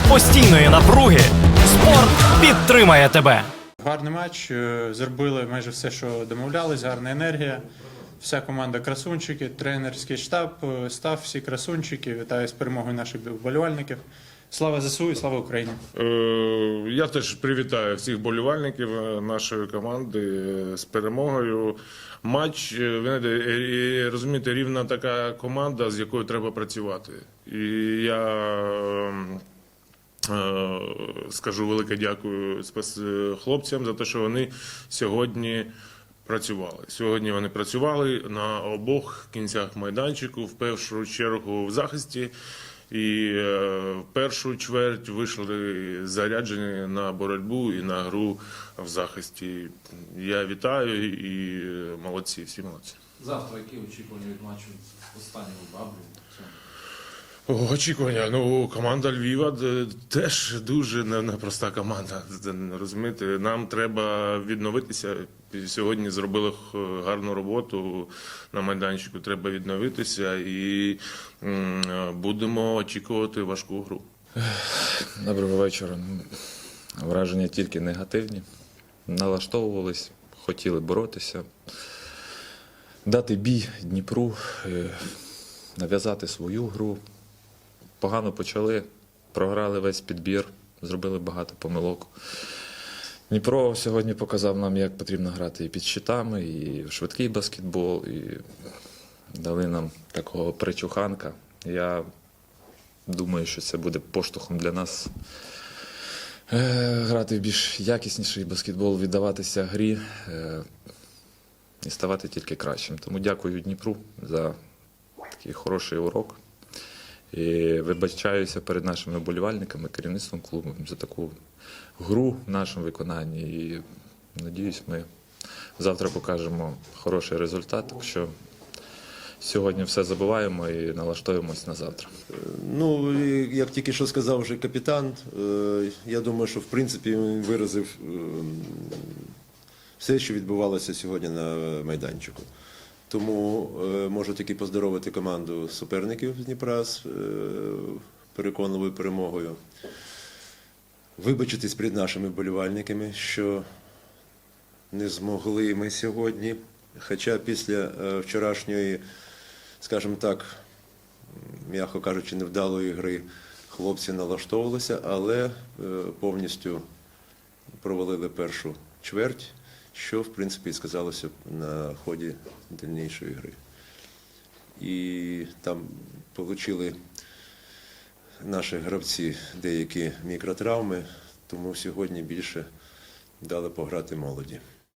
серед постійної напруги спорт підтримає тебе. Гарний матч. е, Зробили майже все, що домовлялись, гарна енергія. Вся команда красунчики, тренерський штаб, е, став всі красунчики. Вітаю з перемогою наших вболівальників. Слава ЗСУ і слава Україні! Е, Я теж привітаю всіх болівальників нашої команди з перемогою. Матч, ви знаєте, розумієте, рівна така команда, з якою треба працювати. І я скажу велике дякую спец- хлопцям за те, що вони сьогодні працювали. Сьогодні вони працювали на обох кінцях майданчику, в першу чергу в захисті. І е, в першу чверть вийшли заряджені на боротьбу і на гру в захисті. Я вітаю і е, молодці, всі молодці. Завтра які очікування від матчу останнього баблю? Очікування. Ну, команда Львіва е, теж дуже непроста команда. Це, Розумієте, нам треба відновитися. Сьогодні зробили гарну роботу на майданчику. Треба відновитися і е, будемо очікувати важку гру. Доброго вечора. Враження тільки негативні. Налаштовувались, хотіли боротися, дати бій Дніпру, е, нав'язати свою гру. Погано почали, програли весь підбір, зробили багато помилок. Дніпро сьогодні показав нам, як потрібно грати і під щитами, і швидкий баскетбол, і дали нам такого причуханка. Я Думаю, що це буде поштовхом для нас е, грати в більш якісніший баскетбол, віддаватися грі е, і ставати тільки кращим. Тому дякую Дніпру за такий хороший урок. І вибачаюся перед нашими вболівальниками, керівництвом клубу за таку гру в нашому виконанні. І надіюсь, ми завтра покажемо хороший результат. Так що сьогодні все забуваємо і налаштуємось на завтра. Ну, як тільки що сказав вже капітан, е, я думаю, що в принципі він виразив е, все, що відбувалося сьогодні на майданчику. Тому е, можу тільки поздоровити команду суперників з Дніпра з е, переконливою перемогою. Вибачитись перед нашими вболівальниками, що не змогли ми сьогодні. Хоча після е, вчорашньої, скажімо так, м'яко кажучи, невдалої гри хлопці налаштовувалися, але повністю провалили першу чверть, що в принципі і сказалося на ході дальнішої гри. І там отримали наші гравці деякі мікротравми, тому сьогодні більше дали пограти молоді.